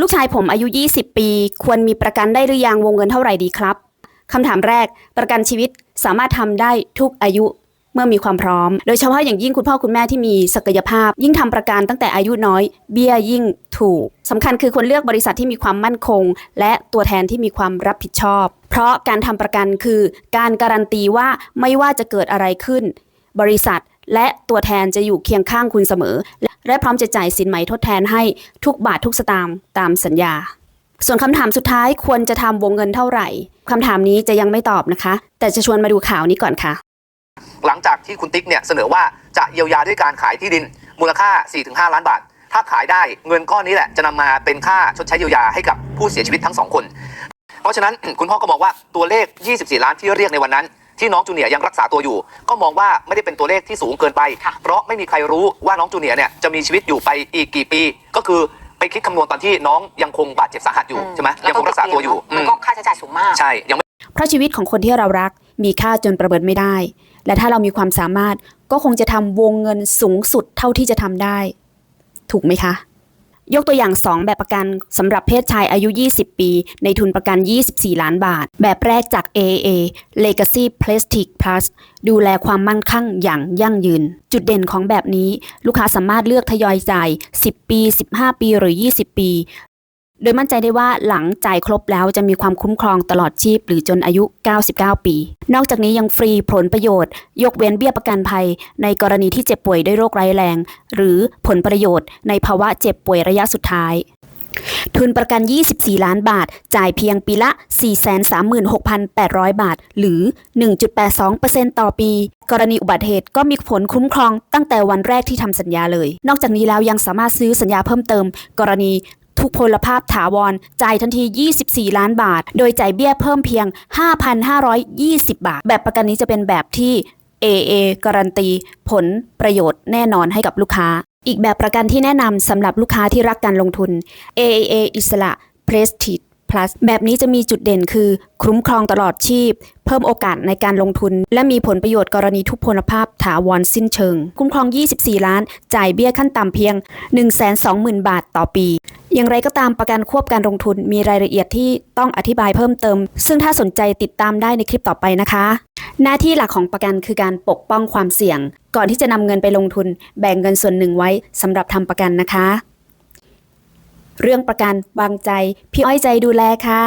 ลูกชายผมอายุ 20 ปี ควรมีประกันได้หรือยังวงเงินเท่าไหร่ดีครับคำถามแรก ประกันชีวิตสามารถทำได้ทุกอายุเมื่อมีความพร้อม โดยเฉพาะอย่างยิ่งคุณพ่อคุณแม่ที่มีศักยภาพ ยิ่งทำประกันตั้งแต่อายุน้อย เบี้ยยิ่งถูกสำคัญคือควรเลือกบริษัทที่มีความมั่นคง และตัวแทนที่มีความรับผิดชอบ เพราะการทำประกันคือการการันตีว่าไม่ว่าจะเกิดอะไรขึ้น บริษัท และตัวแทนจะอยู่เคียงข้างคุณเสมอ และพร้อมจะจ่ายสินไหมทดแทนให้ทุกบาททุกสตางค์ตามสัญญา ส่วนคำถามสุดท้ายควรจะทำวงเงินเท่าไหร่คำถามนี้จะยังไม่ตอบนะคะ แต่จะชวนมาดูข่าวนี้ก่อนค่ะ หลังจากที่คุณติ๊กเนี่ยเสนอว่าจะเยียวยาด้วยการขายที่ดิน มูลค่า 4-5 ล้านบาท ถ้าขายได้เงินก้อนนี้แหละจะนำมาเป็นค่าชดใช้เยียวยาให้กับผู้เสียชีวิตทั้งสองคน เพราะฉะนั้นคุณพ่อก็มองว่าตัวเลข 24 ล้านที่เรียกในวันนั้น ที่น้องจูเนียร์ยังรักษาตัวอยู่ ก็มองว่าไม่ได้เป็นตัวเลขที่สูงเกินไป เพราะไม่มีใครรู้ว่าน้องจูเนียร์เนี่ยจะมีชีวิตอยู่ไปอีกกี่ปี ก็คือไปคิดคำนวณตอนที่น้องยังคงบาดเจ็บสาหัสอยู่ใช่ไหมยังคงรักษาตัวอยู่มันอืมก็ค่าใช้จ่ายสูงมากใช่ยังไม่เพราะชีวิตของคนที่เรารักมีค่าจนประเมินไม่ได้ และถ้าเรามีความสามารถก็คงจะทำวงเงินสูงสุดเท่าที่จะทำได้ ถูกไหมคะ ยกตัวอย่าง 2 แบบประกันสำหรับเพศชายอายุ 20 ปี ในทุนประกัน 24 ล้านบาท แบบแรกจาก AAA Legacy Plastic Plus ดูแลความมั่นคงอย่างยั่งยืน จุดเด่นของแบบนี้ ลูกค้าสามารถเลือกทยอยจ่าย 10 ปี 15 ปีหรือ 20 ปี โดยมั่นใจได้ว่าหลังจ่ายครบแล้วจะมีความคุ้มครองตลอดชีพหรือจนอายุ 99 ปี นอกจากนี้ยังฟรีผลประโยชน์ ยกเว้นเบี้ยประกันภัย ในกรณีที่เจ็บป่วยด้วยโรคร้ายแรง หรือผลประโยชน์ ในภาวะเจ็บป่วยระยะสุดท้าย ทุนประกัน 24 ล้านบาท จ่ายเพียงปีละ 436,800 บาท หรือ 1.82%ต่อปี กรณีอุบัติเหตุก็มีผลคุ้มครองตั้งแต่วันแรกที่ทำสัญญาเลย นอกจากนี้แล้วยังสามารถซื้อสัญญาเพิ่มเติม กรณี ทุกพลภาพถาวรจ่ายทันที 24 ล้านบาท โดยจ่ายเบี้ยเพิ่มเพียง 5,520 บาท แบบประกันนี้จะเป็นแบบที่ AA การันตี ผลประโยชน์แน่นอนให้กับลูกค้า อีกแบบประกันที่แนะนำสำหรับลูกค้าที่รักการลงทุน AAA อิสระ Prestige Plus แบบนี้จะมีจุดเด่นคือ คุ้มครองตลอดชีพ เพิ่มโอกาสในการลงทุน และมีผลประโยชน์กรณีทุพพลภาพถาวรสิ้นเชิง คุ้มครอง 24 ล้าน จ่ายเบี้ยขั้นต่ำเพียง 120,000 บาทต่อปี อย่างไรก็ตามประกันควบการลงทุนมีรายละเอียดที่ต้องอธิบายเพิ่มเติม ซึ่งถ้าสนใจติดตามได้ในคลิปต่อไปนะคะ หน้าที่หลักของประกันคือการปกป้องความเสี่ยง ก่อนที่จะนำเงินไปลงทุน แบ่งเงินส่วนหนึ่งไว้สำหรับทำประกันนะคะ เรื่องประกันวางใจ พี่อ้อยใจดูแลค่ะ